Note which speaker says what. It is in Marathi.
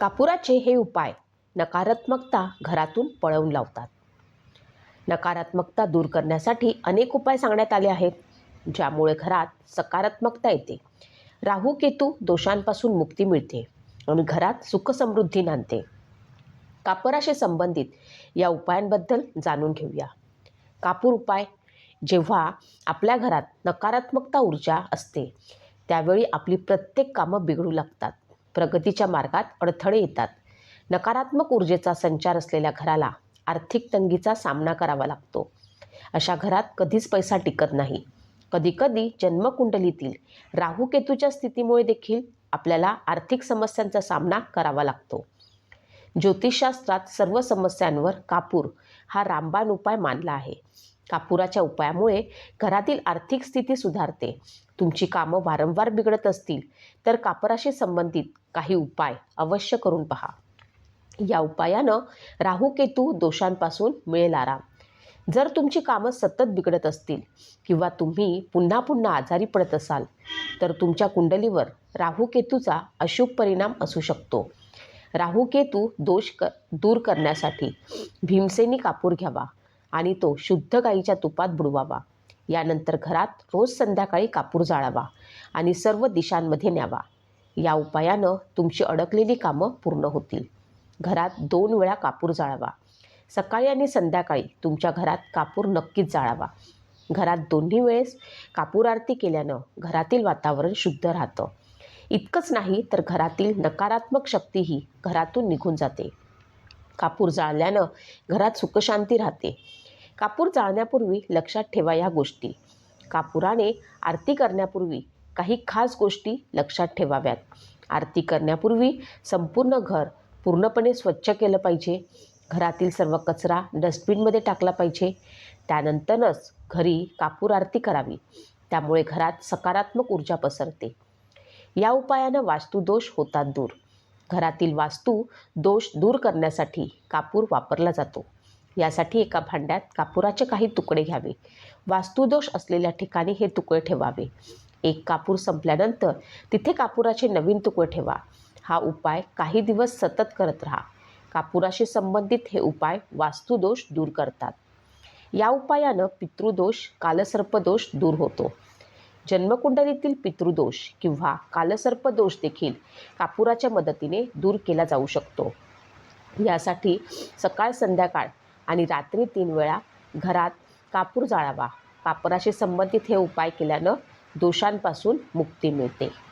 Speaker 1: कापुराचे हे उपाय नकारात्मकता घरातून पळवून लावतात. नकारात्मकता दूर करण्यासाठी अनेक उपाय सांगण्यात आले आहेत ज्यामुळे घरात सकारात्मकता येते. राहू केतू दोषांपासून मुक्ती मिळते आणि घरात सुखसमृद्धी नांदते. कापराशी संबंधित या उपायांबद्दल जाणून घेऊया. कापूर उपाय जेव्हा आपल्या घरात नकारात्मकता ऊर्जा असते त्यावेळी आपली प्रत्येक कामं बिघडू लागतात. प्रगतीच्या मार्गात अडथळे येतात. नकारात्मक ऊर्जेचा संचार असलेल्या घराला आर्थिक तंगीचा सामना करावा लागतो. अशा घरात कधीच पैसा टिकत नाही. कधीकधी जन्मकुंडलीतील राहू केतूच्या स्थितीमुळे देखील आपल्याला आर्थिक समस्यांचा सामना करावा लागतो. ज्योतिषशास्त्रात सर्व समस्यांवर कापूर हा रामबाण उपाय मानला आहे. कापुराच्या उपायामुळे घरातील आर्थिक स्थिती सुधारते. तुमची कामं वारंवार बिघडत असतील तर कापराशी संबंधित काही उपाय अवश्य करून पहा. या उपायानं राहू केतू दोषांपासून मिळेल आराम. जर तुमची कामं सतत बिघडत असतील किंवा तुम्ही पुन्हा पुन्हा आजारी पडत असाल तर तुमच्या कुंडलीवर राहू केतूचा अशुभ परिणाम असू शकतो. राहू केतू दोष क दूर करण्यासाठी. भीमसेनी कापूर घ्यावा आणि तो शुद्ध गाईच्या तुपात बुडवावा. यानंतर घरात रोज संध्याकाळी कापूर जाळावा आणि सर्व दिशांमध्ये न्यावा. या उपायानं तुमची अडकलेली कामं पूर्ण होतील. घरात दोन वेळा कापूर जाळावा. सकाळी आणि संध्याकाळी तुमच्या घरात कापूर नक्कीच जाळावा. घरात दोन्ही वेळेस कापूर आरती केल्यानं घरातील वातावरण शुद्ध राहतं. इतकंच नाही तर घरातील नकारात्मक शक्तीही घरातून निघून जाते. कापूर जाळल्यानं घरात सुखशांती राहते. कापूर जाळण्यापूर्वी लक्षात ठेवा या गोष्टी. कापुराने आरती करण्यापूर्वी काही खास गोष्टी लक्षात ठेवाव्यात. आरती करण्यापूर्वी संपूर्ण घर पूर्णपणे स्वच्छ केलं पाहिजे. घरातील सर्व कचरा डस्टबिनमध्ये टाकला पाहिजे. त्यानंतरच घरी कापूर आरती करावी. त्यामुळे घरात सकारात्मक ऊर्जा पसरते. या उपायानं वास्तुदोष होतात दूर. घरातील वास्तू दोष दूर करण्यासाठी कापूर वापरला जातो. यासाठी एका भांड्यात कापुराचे काही तुकडे घ्यावे. वास्तुदोष असलेल्या ठिकाणी हे तुकडे ठेवावे. एक कापूर संपल्यानंतर तिथे कापुराचे नवीन तुकडे ठेवा. हा उपाय काही दिवस सतत करत राहा. कापुराशी संबंधित हे उपाय वास्तुदोष दूर करतात. या उपायानं पितृदोष कालसर्पदोष दूर होतो. जन्मकुंडलीतील पितृदोष किंवा कालसर्प दोष देखील कापुराच्या मदतीने दूर केला जाऊ शकतो. यासाठी सकाळ संध्याकाळ आणि रात्री तीन वेळा घरात कापूर जाळावा. कापराशी संबंधित हे उपाय केल्यानं दोषांपासून मुक्ती मिळते.